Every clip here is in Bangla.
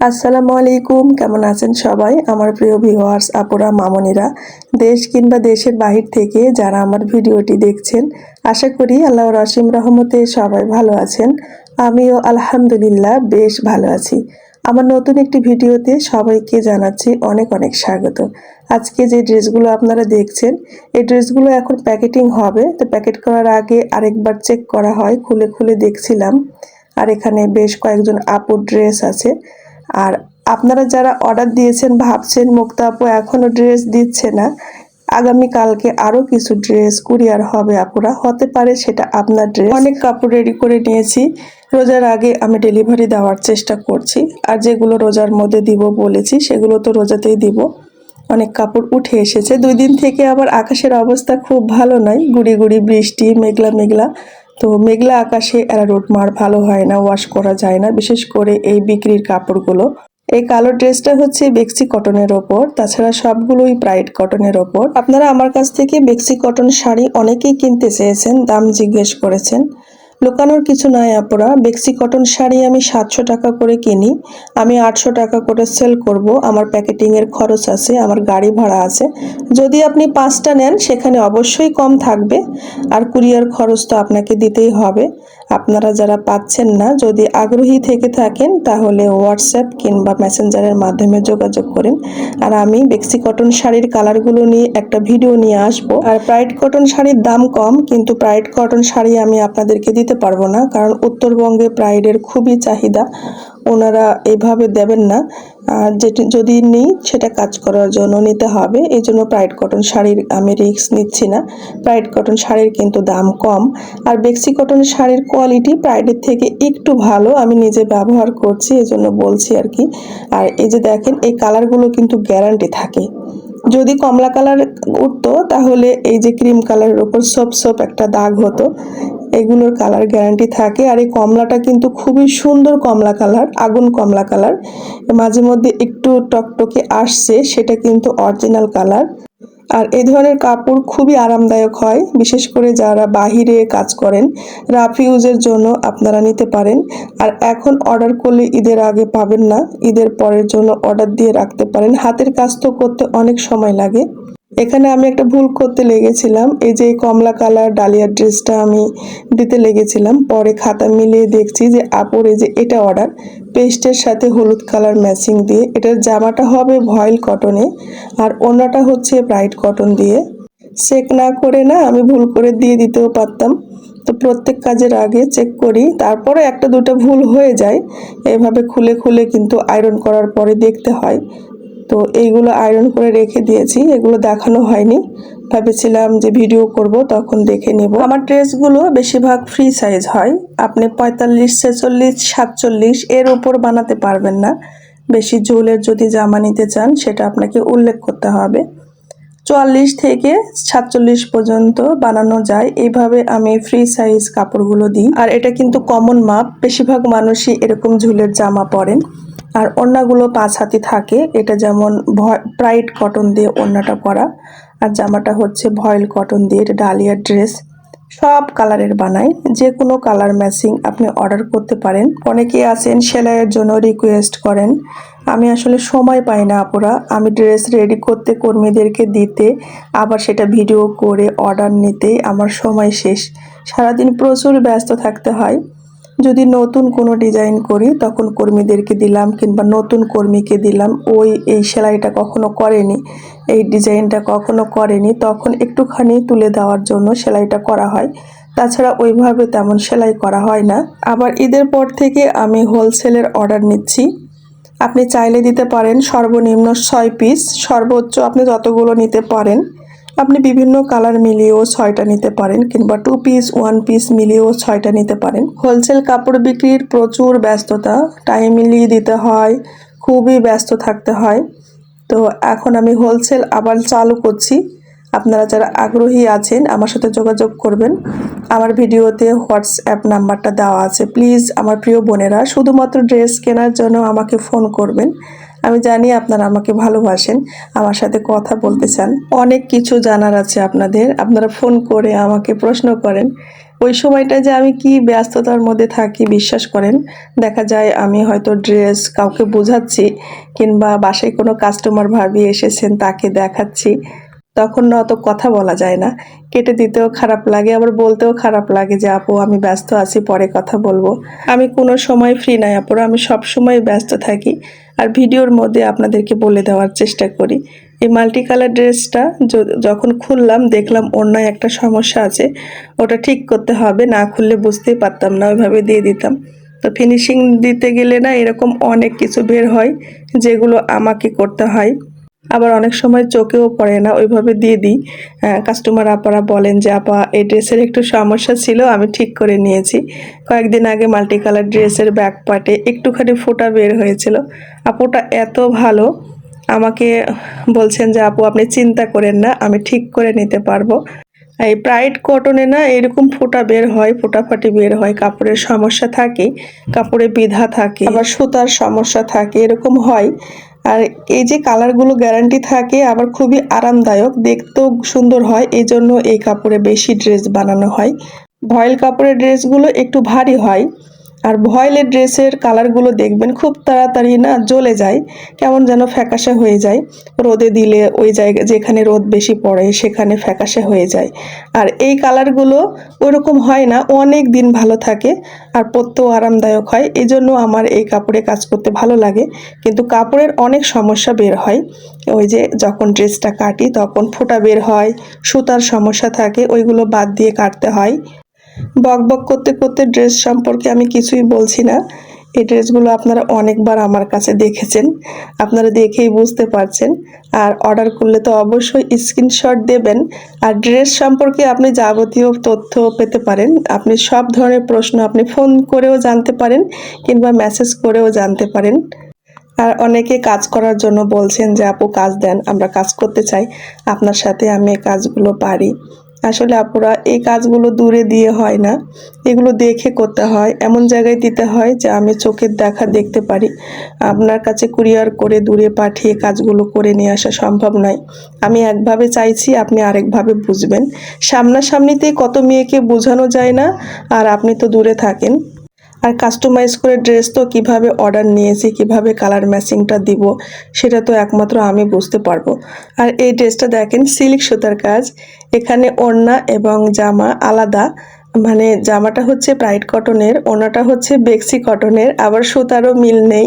আসসালামু আলাইকুম, কেমন আছেন সবাই? আমার প্রিয় ভিউয়ার্স আপুরা, মামনিরা, দেশ কিংবা দেশের বাহির থেকে যারা আমার ভিডিওটি দেখছেন, আশা করি আল্লাহ অসীম রহমতে সবাই ভালো আছেন। আমিও আলহামদুলিল্লাহ বেশ ভালো আছি। আমার নতুন একটি ভিডিওতে সবাইকে জানাচ্ছি অনেক অনেক স্বাগত। আজকে যে ড্রেসগুলো আপনারা দেখছেন, এই ড্রেসগুলো এখন প্যাকেটিং হবে। তো প্যাকেট করার আগে আরেকবার চেক করা হয়, খুলে খুলে দেখছিলাম। আর এখানে বেশ কয়েকজন আপুর ড্রেস আছে। আর আপনারা যারা অর্ডার দিয়েছেন ভাবছেন, মুক্তা আপু এখনও ড্রেস দিচ্ছে না আগামী কালকে আরও কিছু ড্রেস কুরিয়ার হবে আপুরা। হতে পারে সেটা আপনার ড্রেস অনেক কাপড় রেডি করে নিয়েছি। রোজার আগে আমি ডেলিভারি দেওয়ার চেষ্টা করছি। আর যেগুলো রোজার মধ্যে দিব বলেছি, সেগুলো তো রোজাতেই দিব। অনেক কাপড় উঠে এসেছে। দুই দিন থেকে আবার আকাশের অবস্থা খুব ভালো নয়। গুড়ি গুড়ি বৃষ্টি, মেঘলা মেঘলা। তো মেঘলা আকাশে অ্যারারুট মার ভালো হয় না ওয়াশ করা যায় না, বিশেষ করে এই বিক্রির কাপড়গুলো। এই কালো ড্রেসটা হচ্ছে বেক্সি কটনের ওপর, তাছাড়া সবগুলোই ব্রাইট কটনের ওপর। আপনারা আমার কাছ থেকে বেক্সি কটন শাড়ি অনেকেই কিনতে চেয়েছেন, দাম জিজ্ঞেস করেছেন। লুকানোর কিছু নাই, আপুরা। বেক্সি কটন শাড়ি আমি সাতশো টাকা করে কিনি। আমি আটশো টাকা করে সেল করব। আমার প্যাকেটিংয়ের খরচ আছে, আমার গাড়ি ভাড়া আছে। যদি আপনি পাঁচটা নেন, সেখানে অবশ্যই কম থাকবে। আর কুরিয়ার খরচ তো আপনাকে দিতেই হবে। আপনারা যারা পাচ্ছেন না, যদি আগ্রহী থেকে থাকেন, তাহলে হোয়াটসঅ্যাপ কিংবা মেসেঞ্জারের মাধ্যমে যোগাযোগ করেন। আর আমি বেক্সি কটন শাড়ির কালারগুলো নিয়ে একটা ভিডিও নিয়ে আসব। আর প্রাইড কটন শাড়ির দাম কম, কিন্তু প্রাইড কটন শাড়ি আমি আপনাদেরকে দিতে পারব না, কারণ উত্তরবঙ্গে প্রাইডের খুবই চাহিদা। ওনারা এইভাবে দেবেন না। আর যেটি যদি নিই, সেটা কাজ করার জন্য নিতে হবে। এই জন্য প্রাইড কটন শাড়ির আমি রিক্স নিচ্ছি না। প্রাইড কটন শাড়ির কিন্তু দাম কম। আর বেক্সি কটন শাড়ির কোয়ালিটি প্রাইডের থেকে একটু ভালো আমি নিজে ব্যবহার করছি এই জন্য বলছি আর কি। আর এই যে দেখেন, এই কালারগুলো কিন্তু গ্যারান্টি থাকে। যদি কমলা কালার উঠতো, তাহলে এই যে ক্রিম কালারের ওপর সোপ সোপ একটা দাগ হতো। এগুলোর কালার গ্যারান্টি থাকে। আর এই কমলাটা কিন্তু খুবই সুন্দর কমলা কালার, আগুন কমলা কালার। মাঝে মধ্যে একটু টকটকে আসছে, সেটা কিন্তু অরিজিনাল কালার। আর এ ধরনের কাপড় খুবই আরামদায়ক হয়। বিশেষ করে যারা বাহিরে কাজ করেন রাফ ইউজের জন্য আপনারা নিতে পারেন। আর এখন অর্ডার করলে ঈদের আগে পাবেন না। ঈদের পরের জন্য অর্ডার দিয়ে রাখতে পারেন। হাতের কাজ তো করতে অনেক সময় লাগে। এখানে আমি একটা ভুল করতে লেগেছিলাম। এই যে কমলা কালার ডালিয়া ড্রেসটা আমি দিতে লেগেছিলাম। পরে খাতা মিলিয়ে দেখছি যে আপুর এই যে এটা অর্ডার পেস্টের সাথে হলুদ কালার ম্যাচিং দিয়ে। এটার জামাটা হবে ভয়েল কটনে আর অন্যটা হচ্ছে ব্রাইট কটন দিয়ে। চেক না করে না আমি ভুল করে দিয়ে দিতেও পারতাম। তো প্রত্যেক কাজের আগে চেক করি, তারপরে একটা দুটো ভুল হয়ে যায়। এভাবে খুলে খুলে কিন্তু আয়রন করার পরে দেখতে হয়। তো এইগুলো আয়রন করে রেখে দিয়েছি, এগুলো দেখানো হয়নি। ভেবেছিলাম যে ভিডিও করব, তখন দেখে নেব। আমার ড্রেসগুলো বেশিরভাগ ফ্রি সাইজ হয়। আপনি পঁয়তাল্লিশ, ছেচল্লিশ, সাতচল্লিশ, এর উপর বানাতে পারবেন না। বেশি ঝোলের যদি জামা নিতে চান, সেটা আপনাকে উল্লেখ করতে হবে। চুয়াল্লিশ থেকে সাতচল্লিশ পর্যন্ত বানানো যায়। এইভাবে আমি ফ্রি সাইজ কাপড়গুলো দিই। আর এটা কিন্তু কমন মাপ। বেশিরভাগ মানুষই এরকম ঝুলের জামা পরেন। আর ওড়নাগুলো পাঁচ হাতি থাকে। এটা যেমন ব্রাইট কটন দিয়ে ওড়নাটা করা, আর জামাটা হচ্ছে ভয়েল কটন দিয়ে, এটা ডালিয়া ড্রেস সব কালারের বানাই। যে কোনো কালার ম্যাচিং আপনি অর্ডার করতে পারেন। অনেকে আছেন সেলাইয়ের জন্য রিকোয়েস্ট করেন। আমি আসলে সময় পাই না আপুরা। আমি ড্রেস রেডি করতে কর্মীদেরকে দিতে, আবার সেটা ভিডিও করে অর্ডার নিতে। আমার সময় শেষ। সারাদিন প্রচুর ব্যস্ত থাকতে হয়। যদি নতুন কোনো ডিজাইন করি, তখন কর্মীদেরকে দিলাম কিংবা নতুন কর্মীকে দিলাম, ওই, এই সেলাইটা কখনো করেনি, এই ডিজাইনটা কখনো করেনি, তখন একটুখানি তুলে দেওয়ার জন্য সেলাইটা করা হয়। তাছাড়া ওইভাবে তেমন সেলাই করা হয় না। আবার ঈদের পর থেকে আমি হোলসেলের অর্ডার নিচ্ছি। আপনি চাইলে দিতে পারেন সর্বনিম্ন ছয় পিস, সর্বোচ্চ আপনি যতগুলো নিতে পারেন। আপনি বিভিন্ন কালার মিলিয়েও ছয়টা নিতে পারেন কিংবা টু পিস ওয়ান পিস মিলিয়েও ছয়টা নিতে পারেন। হোলসেল কাপড় বিক্রির প্রচুর ব্যস্ততা টাইম মিলিয়ে দিতে হয়, খুবই ব্যস্ত থাকতে হয়। তো এখন আমি হোলসেল আবার চালু করছি। আপনারা যারা আগ্রহী আছেন, আমার সাথে যোগাযোগ করবেন। আমার ভিডিওতে হোয়াটসঅ্যাপ নাম্বারটা দেওয়া আছে। প্লিজ আমার প্রিয় বোনেরা, শুধুমাত্র ড্রেস কেনার জন্য আমাকে ফোন করবেন। আমি জানি আপনারা আমাকে ভালোবাসেন, আমার সাথে কথা বলতে চান। অনেক কিছু জানার আছে আপনাদের, আপনারা ফোন করে আমাকে প্রশ্ন করেন। ওই সময়টা যে আমি কি ব্যস্ততার মধ্যে থাকি, বিশ্বাস করেন? দেখা যায় আমি হয়তো ড্রেস কাউকে বোঝাচ্ছি কিংবা বাসায় কোনো কাস্টমার ভাবি এসেছেন, তাকে দেখাচ্ছি। তখন না অত কথা বলা যায় না। কেটে দিতেও খারাপ লাগে, আবার বলতেও খারাপ লাগে যে, আপু, আমি ব্যস্ত আছি, পরে কথা বলব। আমি কোনো সময় ফ্রি নাই আপুরা আমি সব সময় ব্যস্ত থাকি। আর ভিডিওর মধ্যে আপনাদেরকে বলে দেওয়ার চেষ্টা করি। এই মাল্টি কালার ড্রেসটা যখন খুললাম, দেখলাম অন্যায় একটা সমস্যা আছে। ওটা ঠিক করতে হবে, না খুললে বুঝতেই পারতাম না, ওইভাবে দিয়ে দিতাম। তো ফিনিশিং দিতে গেলে না এরকম অনেক কিছু বের হয়, যেগুলো আমাকে করতে হয়। আবার অনেক সময় চোখেও পড়ে না, ওইভাবে দিয়ে দিই। কাস্টমার আপারা বলেন যে, আপা, এই ড্রেসের একটু সমস্যা ছিল, আমি ঠিক করে নিয়েছি। কয়েকদিন আগে মাল্টি কালার ড্রেসের ব্যাক পার্টে একটুখানি ফোটা বের হয়েছিল। আপুটা এত ভালো, আমাকে বলছেন যে, আপু, আপনি চিন্তা করেন না, আমি ঠিক করে নিতে পারব। এই প্রাইড কটনে না, এরকম ফোঁটা বের হয়, ফোটাফাটি বের হয়, কাপড়ের সমস্যা থাকে, কাপড়ে বিধা থাকে, আবার সুতার সমস্যা থাকে, এরকম হয়। আর এই যে কালারগুলো গ্যারান্টি থাকে, আবার খুবই আরামদায়ক, দেখতেও সুন্দর হয় এই জন্য এই কাপড়ে বেশি ড্রেস বানানো হয়। ভয়েল কাপড়ের ড্রেসগুলো একটু ভারী হয়। আর ভয়েলের ড্রেসের কালারগুলো দেখবেন খুব তাড়াতাড়ি না জ্বলে যায়, কেমন যেন ফ্যাকাশে হয়ে যায়। রোদে দিলে ওই জায়গা, যেখানে রোদ বেশি পড়ে সেখানে ফ্যাকাশে হয়ে যায়। আর এই কালারগুলো ওইরকম হয় না, অনেক দিন ভালো থাকে আর পরতেও আরামদায়ক হয়। এই জন্য আমার এই কাপড়ে কাজ করতে ভালো লাগে। কিন্তু কাপড়ের অনেক সমস্যা বের হয়। ওই যে যখন ড্রেসটা কাটি তখন ফোটা বের হয়, সুতার সমস্যা থাকে, ওইগুলো বাদ দিয়ে কাটতে হয়। বক বক করতে করতে ড্রেস সম্পর্কে আমি কিছুই বলছি না। এই ড্রেসগুলো আপনারা অনেকবার আমার কাছে দেখেছেন। আপনারা দেখেই বুঝতে পারছেন। আর অর্ডার করলে তো অবশ্যই স্ক্রিনশট দেবেন। আর ড্রেস সম্পর্কে আপনি যাবতীয় তথ্য পেতে পারেন। আপনি সব ধরনের প্রশ্ন আপনি ফোন করেও জানতে পারেন কিংবা মেসেজ করেও জানতে পারেন। আর অনেকে কাজ করার জন্য বলছেন যে, আপু, কাজ দেন, আমরা কাজ করতে চাই। আপনার সাথে আমি কাজগুলো পারি। আসলে আপুরা, এই কাজগুলো দূরে দিয়ে হয় না। এগুলো দেখে করতে হয়, এমন জায়গায় দিতে হয় যে আমি চোখের দেখা দেখতে পারি। আপনার কাছে কুরিয়ার করে দূরে পাঠিয়ে কাজগুলো করে নিয়ে আসা সম্ভব নয়। আমি একভাবে চাইছি, আপনি আরেকভাবে বুঝবেন। সামনাসামনিতে কত মেয়েকে বোঝানো যায় না, আর আপনি তো দূরে থাকেন। আর কাস্টমাইজ করে ড্রেস তো কীভাবে অর্ডার নিয়েছি, কীভাবে কালার ম্যাচিংটা দিব, সেটা তো একমাত্র আমি বুঝতে পারব। আর এই ড্রেসটা দেখেন সিল্ক সুতার কাজ। এখানে ওড়না এবং জামা আলাদা। মানে জামাটা হচ্ছে ব্রাইট কটনের ওনাটা হচ্ছে বেক্সি কটনের আবার সুতারও মিল নেই।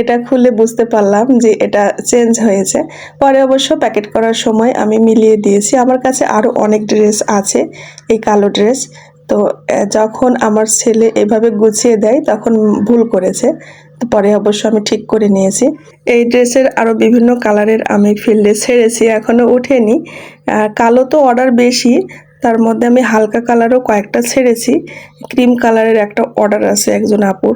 এটা খুলে বুঝতে পারলাম যে এটা চেঞ্জ হয়েছে। পরে অবশ্য প্যাকেট করার সময় আমি মিলিয়ে দিয়েছি। আমার কাছে আরও অনেক ড্রেস আছে, এই কালো ড্রেস তো যখন আমার ছেলে এভাবে গুছিয়ে দেয়, তখন ভুল করেছে। তো পরে অবশ্য আমি ঠিক করে নিয়েছি। এই ড্রেসের আরও বিভিন্ন কালারের আমি ফিল্ডে ছেড়েছি এখনও ওঠেনি কালো তো অর্ডার বেশি, তার মধ্যে আমি হালকা কালারও কয়েকটা ছেড়েছি। ক্রিম কালারের একটা অর্ডার আছে একজন আপুর।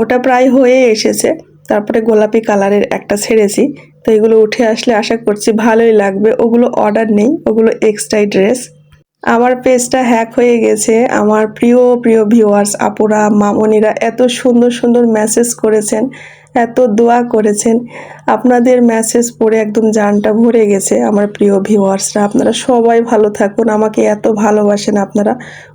ওটা প্রায় হয়ে এসেছে, তারপরে গোলাপি কালারের একটা ছেড়েছি। তো এগুলো উঠে আসলে আশা করছি ভালোই লাগবে। ওগুলো অর্ডার নেই, ওগুলো এক্সট্রাই ড্রেস। আমার পেজটা হ্যাক হয়ে গেছে। আমার প্রিয় প্রিয় ভিউয়ার্স আপুরা, মামনিরা এত সুন্দর সুন্দর মেসেজ করেছেন। এত দোয়া করেছেন। আপনাদের মেসেজ পড়ে একদম জানটা ভরে গেছে আমার প্রিয় ভিউয়ার্সরা আপনারা সবাই ভালো থাকুন। আমাকে এত ভালোবাসেন আপনারা।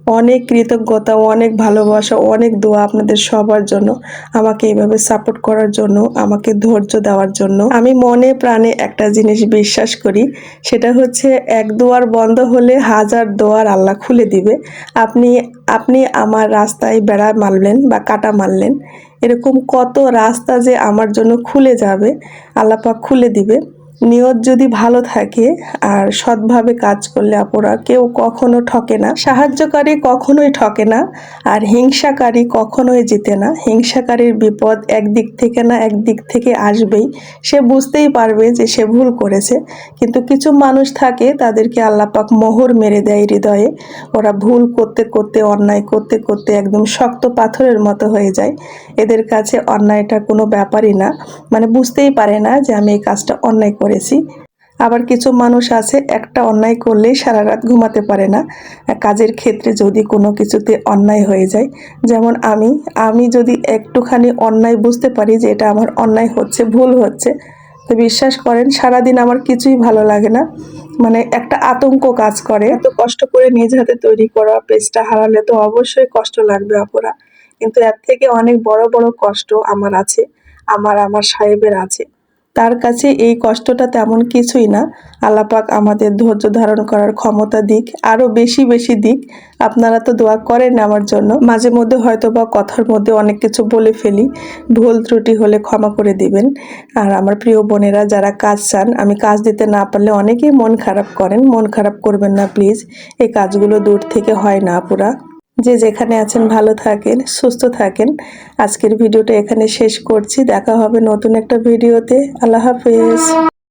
অনেক কৃতজ্ঞতা, অনেক ভালোবাসা, অনেক দোয়া আপনাদের সবার জন্য। আমাকে এইভাবে সাপোর্ট করার জন্য, আমাকে ধৈর্য দেওয়ার জন্য। আমি মনে প্রাণে একটা জিনিস বিশ্বাস করি, সেটা হচ্ছে এক দুয়ার বন্ধ হলে হাজার দোয়ার আল্লাহ খুলে দিবে। আপনি আপনি আমার রাস্তায় বেড়া মারলেন বা কাটা মারলেন। এরকম কত রাস্তা যে আমার জন্য খুলে যাবে আল্লাপাক খুলে দিবে। নিয়ত যদি ভালো থাকে আর সৎভাবে কাজ করলে আপুরা কেউ কখনো ঠকে না। সাহায্যকারী কখনোই ঠকে না আর হিংসাকারী কখনোই জিতে না। হিংসাকারীর বিপদ একদিক থেকে না একদিক থেকে আসবেই। সে বুঝতেই পারবে যে সে ভুল করেছে। কিন্তু কিছু মানুষ থাকে তাদেরকে আল্লাপাক মোহর মেরে দেয় হৃদয়ে। ওরা ভুল করতে করতে, অন্যায় করতে করতে একদম শক্ত পাথরের মতো হয়ে যায়। এদের কাছে অন্যায়টা কোনো ব্যাপারই না। মানে বুঝতেই পারে না যে আমি এই কাজটা অন্যায় করেছি। আবার কিছু মানুষ আছে, একটা অন্যায় করলেই সারা রাত ঘুমাতে পারে না। কাজের ক্ষেত্রে যদি কোনো কিছুতে অন্যায় হয়ে যায়, যেমন আমি আমি যদি একটুখানি অন্যায় বুঝতে পারি যে এটা আমার অন্যায় হচ্ছে, ভুল হচ্ছে, তো বিশ্বাস করেন, সারাদিন আমার কিছুই ভালো লাগে না। মানে একটা আতঙ্ক কাজ করে। এত কষ্ট করে নিজ হাতে তৈরি করা পেজটা হারালে তো অবশ্যই কষ্ট লাগবে অপরা কিন্তু এর থেকে অনেক বড় বড় কষ্ট আমার আছে, আমার আমার সাহেবের আছে। তার কাছে এই কষ্টটা তেমন কিছুই না। আল্লাপাক আমাদের ধৈর্য ধারণ করার ক্ষমতা দিক, আরও বেশি বেশি দিক। আপনারা তো দোয়া করেন আমার জন্য। মাঝে মধ্যে হয়তো বা কথার মধ্যে অনেক কিছু বলে ফেলি। ভুল ত্রুটি হলে ক্ষমা করে দিবেন। আর আমার প্রিয় বোনেরা, যারা কাজ চান, আমি কাজ দিতে না পারলে অনেকেই মন খারাপ করেন। মন খারাপ করবেন না, প্লিজ। এই কাজগুলো দূর থেকে হয় না পুরা যে যেখানে আছেন, ভালো থাকেন, সুস্থ থাকেন। আজকের ভিডিওটা এখানে শেষ করছি। দেখা হবে নতুন একটা ভিডিওতে। আল্লাহ হাফেজ।